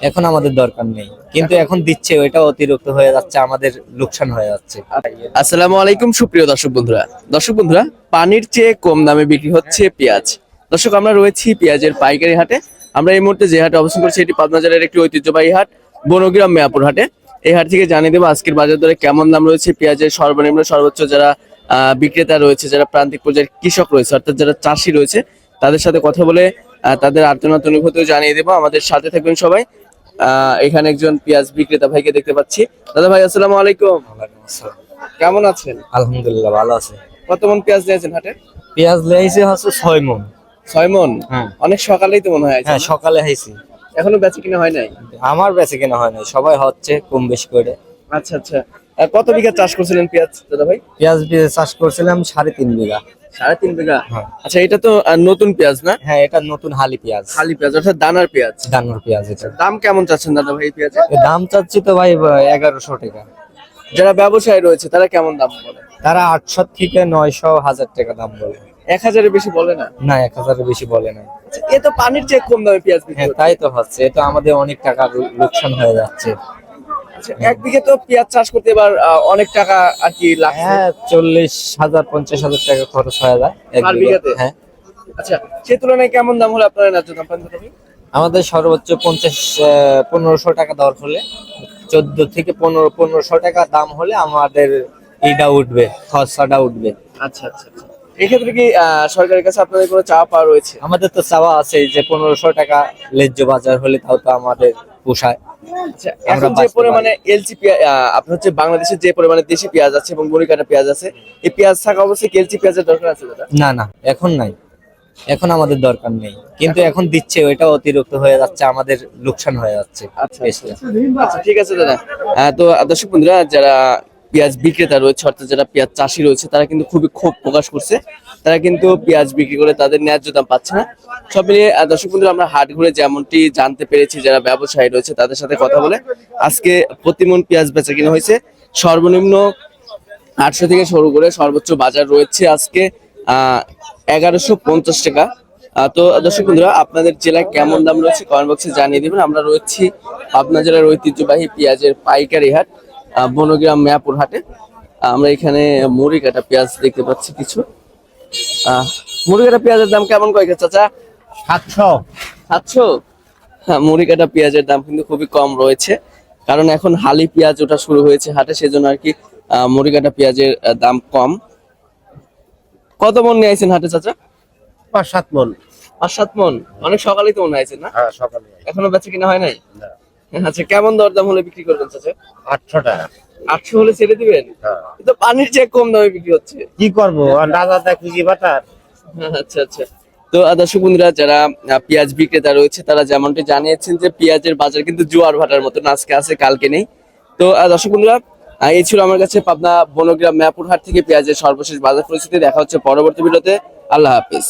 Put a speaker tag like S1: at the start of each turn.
S1: এখন আমাদের দরকার নেই। কিন্তু এখন দিচ্ছে ওইটা অতিরিক্ত হয়ে যাচ্ছে আমাদের লোকসান হয়ে যাচ্ছে।
S2: আসসালামু আলাইকুম সুপ্রিয় দর্শক বন্ধুরা। দর্শক বন্ধুরা পানির চেয়ে কম দামে বিক্রি হচ্ছে পেঁয়াজ। দর্শক আমরা রয়েছি পেঁয়াজের পাইকারি হাটে। আমরা এই মুহূর্তে যে হাটে অবস্থান করছি এটি পাবনা জেলার একটি ঐতিহ্যবাহী হাট বনগ্রাম মেয়াপুর হাটে। এই হাট থেকে জানিয়ে দেবো আজকের বাজার দরে কেমন দাম রয়েছে পেঁয়াজের সর্বনিম্ন সর্বোচ্চ যারা আহ, বিক্রেতা রয়েছে যারা প্রান্তিক পর্যায়ের কৃষক রয়েছে অর্থাৎ যারা চাষি রয়েছে তাদের সাথে কথা বলে আহ, তাদের আর্তনাত অনুভূতিও জানিয়ে দেবো। আমাদের সাথে থাকবেন সবাই এখানে একজন পেঁয়াজ বিক্রেতা ভাইকে দেখতে পাচ্ছি। দাদা ভাই আসসালামু আলাইকুম। কেমন আছেন?
S1: আলহামদুলিল্লাহ ভালো আছে।
S2: কত মন পেঁয়াজ নিয়েছেন হাটে?
S1: পেঁয়াজ লেগেছে হচ্ছে ছয় মন।
S2: ছয় মন?
S1: হ্যাঁ।
S2: অনেক সকালেই তো মনে হয়
S1: হ্যাঁ সকালে হাইছি
S2: এখনও বেচে কিনা হয় নাই?
S1: আমার বেঁচে কেনা হয় নাই সবাই হচ্ছে কম বেশি করে।
S2: আচ্ছা আচ্ছা। আর কত বিঘা চাষ করছিলেন পেঁয়াজ দাদা ভাই?
S1: পেঁয়াজ চাষ করছিলাম সাড়ে তিন বিঘা।
S2: সাড়ে তিন বিঘা?
S1: হ্যাঁ।
S2: আচ্ছা এটা তো নতুন পেঁয়াজ না?
S1: হ্যাঁ এটা নতুন হালি পেঁয়াজ।
S2: খালি পেঁয়াজ অর্থাৎ দানার পেঁয়াজ।
S1: ডাঙ্গর পেঁয়াজ এটা।
S2: দাম কেমন চাচ্ছেন দাদা ভাই এই পেঁয়াজের
S1: দাম চাচ্ছি তো ভাই এগারোশো টাকা।
S2: যারা ব্যবসায়ী রয়েছে তারা কেমন দাম বলে?
S1: তারা আটশো থেকে নয়শো হাজার টাকা দাম বলে।
S2: এক হাজারের বেশি বলে না?
S1: না এক হাজারের বেশি বলে না।
S2: আচ্ছা, এ তো পানির চেয়ে কম দামে পেঁয়াজ
S1: হ্যাঁ। তাই তো হচ্ছে এটা আমাদের অনেক টাকা লোকসান হয়ে যাচ্ছে।
S2: এক বিঘে তো পেঁয়াজ চাষ করতে এবার অনেক টাকা আর কি লাগছে?
S1: হ্যাঁ চল্লিশ হাজার পঞ্চাশ হাজার টাকা খরচ হয়ে যায় এক।
S2: বিঘাতে?
S1: হ্যাঁ।
S2: আচ্ছা সে তুলনায় কেমন দাম হলে আপনারা ন্যায্য দাম পান
S1: আমাদের সর্বোচ্চ পঞ্চাশ পনেরোশো টাকা দর হলে চোদ্দ থেকে পনেরো পনেরোশো টাকা দাম হলে আমাদের এইটা উঠবে খরচাটা উঠবে।
S2: আচ্ছা আচ্ছা আচ্ছা। এক্ষেত্রে কি আহ, সরকারের কাছে আপনাদের কোনো চাওয়া পাওয়া রয়েছে?
S1: আমাদের তো চাওয়া আছে যে পনেরোশো টাকা ন্যায্য বাজার হলে তাও তো আমাদের পোষায়।
S2: আচ্ছা এখন যে পরিমাণে এলসি আপনার হচ্ছে বাংলাদেশের যে পরিমাণে দেশি পেঁয়াজ আছে এবং বড়িকাটা পেঁয়াজ আছে এই পেঁয়াজ থাকা অবশ্যই এলসি পেঁয়াজের দরকার আছে দাদা?
S1: না না এখন নাই। এখন আমাদের দরকার নেই। কিন্তু এখন দিচ্ছে ওইটা অতিরিক্ত হয়ে যাচ্ছে আমাদের লোকসান হয়ে যাচ্ছে
S2: আচ্ছা, আচ্ছা ঠিক আছে দাদা। আহ, তো দর্শক বন্ধুরা যারা পেঁয়াজ বিক্রেতা রয়েছে অর্থাৎ যারা পেঁয়াজ চাষি রয়েছে তারা কিন্তু খুবই ক্ষোভ প্রকাশ করছে। তারা কিন্তু পেঁয়াজ বিক্রি করে তাদের ন্যায্য দাম পাচ্ছে না। সব মিলিয়ে দর্শক বন্ধুরা, আমরা হাট ঘুরে যেমনটি জানতে পেরেছি, যারা ব্যবসায়ী রয়েছে, তাদের সাথে কথা বলে আজকে প্রতিমন পেঁয়াজ বেচা কিনা হয়েছে। সর্বনিম্ন আটশো থেকে শুরু করে সর্বোচ্চ বাজার রয়েছে আজকে এগারোশো পঞ্চাশ টাকা। তো দর্শক বন্ধুরা, আপনাদের জেলায় কেমন দাম রয়েছে কমেন্ট বক্সে জানিয়ে দেবেন। আমরা রয়েছি পাবনা জেলার ঐতিহ্যবাহী পেঁয়াজের পাইকারি হাট বনগ্রাম মেয়াপুর হাটে। আমরা এখানে মুড়ি কাটা পেঁয়াজ দেখতে পাচ্ছি কিছু। মুড়ি কাটা পেঁয়াজের দাম কেমন কয়েক চাচা?
S1: সাতশো।
S2: সাতশো? হ্যাঁ মুড়ি কাটা পেঁয়াজের দাম কিন্তু খুবই কম রয়েছে। কারণ এখন হালি পেঁয়াজ ওটা শুরু হয়েছে হাটে সেজন্য আর কি মুড়ি কাটা পেঁয়াজের দাম কম। কত মন নিয়ে আইছেন হাটে চাচা?
S3: পাঁচ সাত মন।
S2: পাঁচ সাত মন। অনেক সকালেই তো মনে আইছেন না?
S3: হ্যাঁ সকালে
S2: এখনও বেচে কিনা হয় নাই? আচ্ছা কেমন দরদাম হলে বিক্রি করবেন চাচা?
S3: আটশো টাকা।
S2: আটশো হলে ছেড়ে দিবেন?
S3: হ্যাঁ।
S2: তো পানির চেয়ে কম দামে বিক্রি হচ্ছে।
S3: কি করব? আর খুঁজি বাটার।
S2: আচ্ছা আচ্ছা। তো দর্শক বন্ধুরা যারা পেঁয়াজ বিক্রেতা রয়েছে তারা যেমনটি জানিয়েছেন যে পেঁয়াজের বাজার কিন্তু জোয়ার ভাটার মতন আজকে আছে কালকে নেই। তো দর্শক বন্ধুরা এই ছিল আমার কাছে পাবনা বনগ্রাম ম্যাপুর হাট থেকে পেঁয়াজের সর্বশেষ বাজার পরিস্থিতি। দেখা হচ্ছে পরবর্তী ভিডিওতে। আল্লাহ হাফিজ।